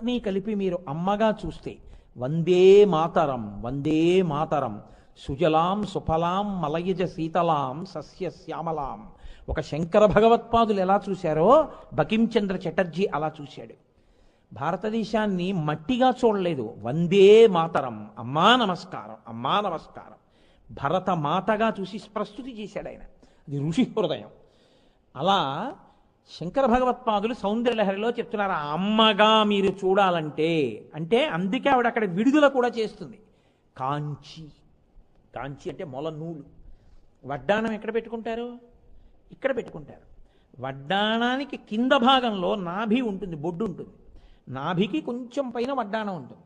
అన్నీ కలిపి మీరు అమ్మగా చూస్తే వందే మాతరం వందే మాతరం సుజలాం సుఫలాం మలయజ శీతలాం సస్య శ్యామలాం. ఒక శంకర భగవత్పాదులు ఎలా చూశారో బకించంద్ర చటర్జీ అలా చూశాడు. భారతదేశాన్ని మట్టిగా చూడలేదు. వందే మాతరం అమ్మా నమస్కారం అమ్మా నమస్కారం. భరత మాతగా చూసి ప్రస్తుతి చేశాడు ఆయన. అది ఋషి హృదయం. అలా శంకర భగవత్పాదులు సౌందర్యలహరిలో చెప్తున్నారు అమ్మగా మీరు చూడాలంటే అంటే అందుకే ఆవిడ అక్కడ విడుదల కూడా చేస్తుంది. కాంచి కాంచి అంటే మొల నూలు. వడ్డాణం ఎక్కడ పెట్టుకుంటారు? ఇక్కడ పెట్టుకుంటారు. వడ్డాణానికి కింద భాగంలో నాభి ఉంటుంది బొడ్డు ఉంటుంది. నాభికి కొంచెం పైన వడ్డాణం ఉంటుంది.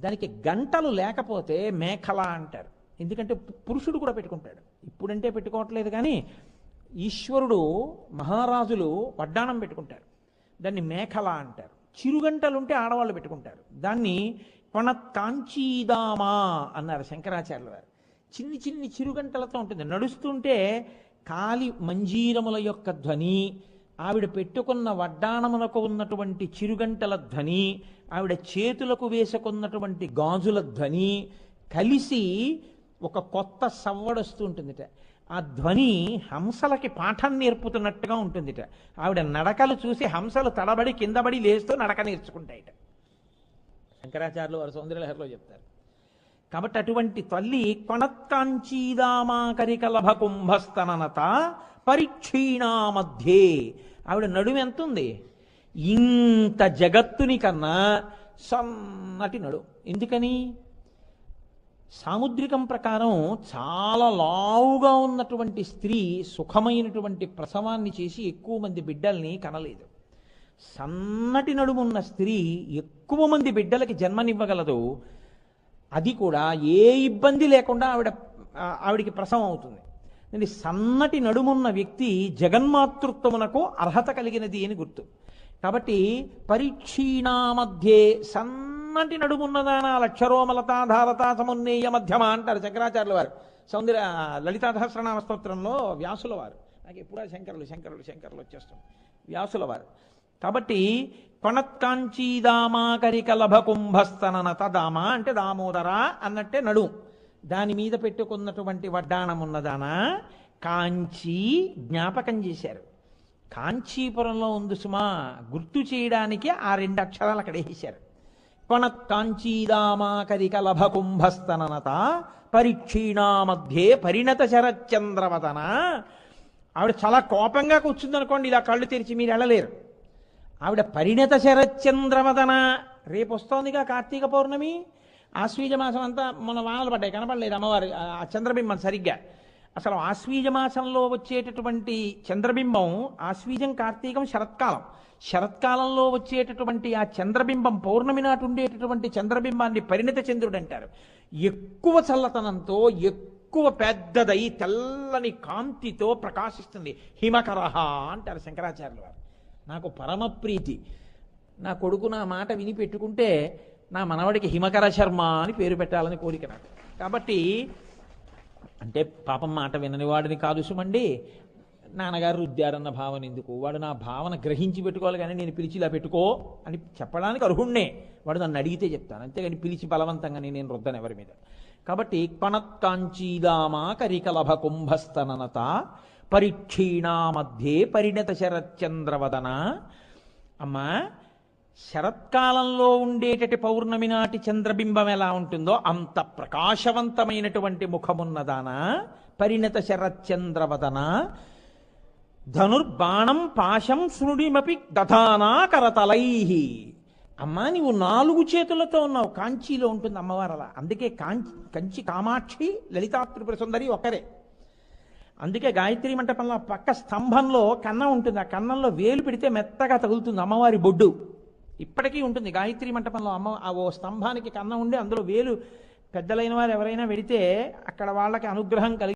దానికి గంటలు లేకపోతే మేఖల అంటారు. ఎందుకంటే పురుషుడు కూడా పెట్టుకుంటాడు. ఇప్పుడంటే పెట్టుకోవట్లేదు కానీ ఈశ్వరుడు మహారాజులు వడ్డాణం పెట్టుకుంటారు. దాన్ని మేఖల అంటారు. చిరుగంటలు ఉంటే ఆడవాళ్ళు పెట్టుకుంటారు. దాన్ని కొణత్ కాంచీదామా అన్నారు శంకరాచార్యుల వారు. చిన్ని చిన్ని చిరుగంటలతో ఉంటుంది. నడుస్తుంటే కాలి మంజీరముల యొక్క ధ్వని ఆవిడ పెట్టుకున్న వడ్డాణములకు ఉన్నటువంటి చిరుగంటల ధ్వని ఆవిడ చేతులకు వేసుకున్నటువంటి గాజుల ధ్వని కలిసి ఒక కొత్త సవ్వడొస్తూ ఉంటుందిట. ఆ ధ్వని హంసలకి పాఠం నేర్పుతున్నట్టుగా ఉంటుందిట. ఆవిడ నడకలు చూసి హంసలు తడబడి కిందబడి లేస్తూ నడక నేర్చుకుంటాయిట. శంకరాచార్యులు వారు సౌందర్యలహరిలో చెప్తారు. కాబట్టి అటువంటి తల్లి కొణత్కాంచీదామాకరికలభ కుంభస్తననత పరిక్షీణా మధ్యే ఆవిడ నడుము ఎంత ఉంది ఇంత జగత్తుని కన్నా సన్నటి నడు. ఎందుకని? సాముద్రికం ప్రకారం చాలా లావుగా ఉన్నటువంటి స్త్రీ సుఖమైనటువంటి ప్రసవాన్ని చేసి ఎక్కువ మంది బిడ్డల్ని కనలేదు. సన్నటి నడుమున్న స్త్రీ ఎక్కువ మంది బిడ్డలకి జన్మనివ్వగలదు. అది కూడా ఏ ఇబ్బంది లేకుండా ఆవిడ ఆవిడికి ప్రసవం అవుతుంది. అంటే సన్నటి నడుమున్న వ్యక్తి జగన్మాతృత్వమునకు అర్హత కలిగినది అని గుర్తు. కాబట్టి పరీక్షీణా మధ్యే సన్నటి నడుమున్నదాన లక్షరోమలతాధారతా సమున్నేయ మధ్యమ అంటారు శంకరాచార్యుల వారు. సౌందర్య లలితా సహస్రనామ స్తోత్రంలో వ్యాసుల వారు. నాకు ఎప్పుడా శంకరులు శంకరులు శంకరులు వచ్చేస్తాం వ్యాసుల వారు. కాబట్టి కొణత్కాంచీదామాకరికలభ కుంభస్తననత దామ అంటే దామోదర అన్నట్టే నడు దాని మీద పెట్టుకున్నటువంటి వడ్డాణం ఉన్నదానా కాంచీ జ్ఞాపకం చేశారు. కాంచీపురంలో ఉంది సుమా గుర్తు చేయడానికి ఆ రెండు అక్షరాలు అక్కడ వేశారు కొణత్కాంచీదామాకరికలభ కుంభస్తననత పరిక్షీణా మధ్యే పరిణత శరచంద్రవతన ఆవిడ చాలా కోపంగా కూర్చుందనుకోండి ఇలా కళ్ళు తెరిచి మీరు వెళ్ళలేరు. ఆవిడ పరిణత శరచంద్రవదన రేపు వస్తోందిగా కార్తీక పౌర్ణమి. ఆశ్వీజ మాసం అంతా మన వానలు పడ్డాయి కనపడలేదు అమ్మవారు ఆ ఆ చంద్రబింబం సరిగ్గా. అసలు ఆశ్వీజ మాసంలో వచ్చేటటువంటి చంద్రబింబం ఆశ్వీజం కార్తీకం శరత్కాలం. శరత్కాలంలో వచ్చేటటువంటి ఆ చంద్రబింబం పౌర్ణమి నాటి ఉండేటటువంటి చంద్రబింబాన్ని పరిణత చంద్రుడు అంటారు. ఎక్కువ చల్లతనంతో ఎక్కువ పెద్దదై తెల్లని కాంతితో ప్రకాశిస్తుంది. హిమకరహ అంటారు శంకరాచార్యుల వారు. నాకు పరమ ప్రీతి. నా కొడుకు నా మాట విని పెట్టుకుంటే నా మనవడికి హిమకర శర్మ అని పేరు పెట్టాలని కోరిక నాకు. కాబట్టి అంటే పాపం మాట వినని వాడిని కాదు సుమండి. నాన్నగారు రుద్దారన్న భావన ఎందుకు? వాడు నా భావన గ్రహించి పెట్టుకోవాలి కానీ నేను పిలిచి ఇలా పెట్టుకో అని చెప్పడానికి అర్హుణ్ణే. వాడు నన్ను అడిగితే చెప్తాను. అంతేగాని పిలిచి బలవంతంగా నేను రుద్దను ఎవరి మీద. కాబట్టి కణత్కాంచీదామా కరికలభ కుంభస్తననత పరిక్షీణా మధ్యే పరిణత శరచంద్రవదన అమ్మా శరత్కాలంలో ఉండేటటి పౌర్ణమి నాటి చంద్రబింబం ఎలా ఉంటుందో అంత ప్రకాశవంతమైనటువంటి ముఖమున్నదానా. పరిణత శరచంద్రవదన ధనుర్బాణం పాశం శృణిమపి దధానా కరతలై అమ్మా నీవు నాలుగు చేతులతో ఉన్నావు. కాంచీలో ఉంటుంది అమ్మవారు అలా. అందుకే కాంచి కంచి కామాక్షి లలితాత్రిపుర సుందరి ఒక్కరే. అందుకే గాయత్రి మంటపంలో పక్క స్తంభంలో కన్నం ఉంటుంది. ఆ కన్నంలో వేలు పెడితే మెత్తగా తగులుతుంది అమ్మవారి బొడ్డు. ఇప్పటికీ ఉంటుంది. గాయత్రి మంటపంలో అమ్మ ఆ ఓ స్తంభానికి కన్న ఉండి అందులో వేలు పెద్దలైన వారు ఎవరైనా వెడితే అక్కడ వాళ్ళకి అనుగ్రహం కలిగి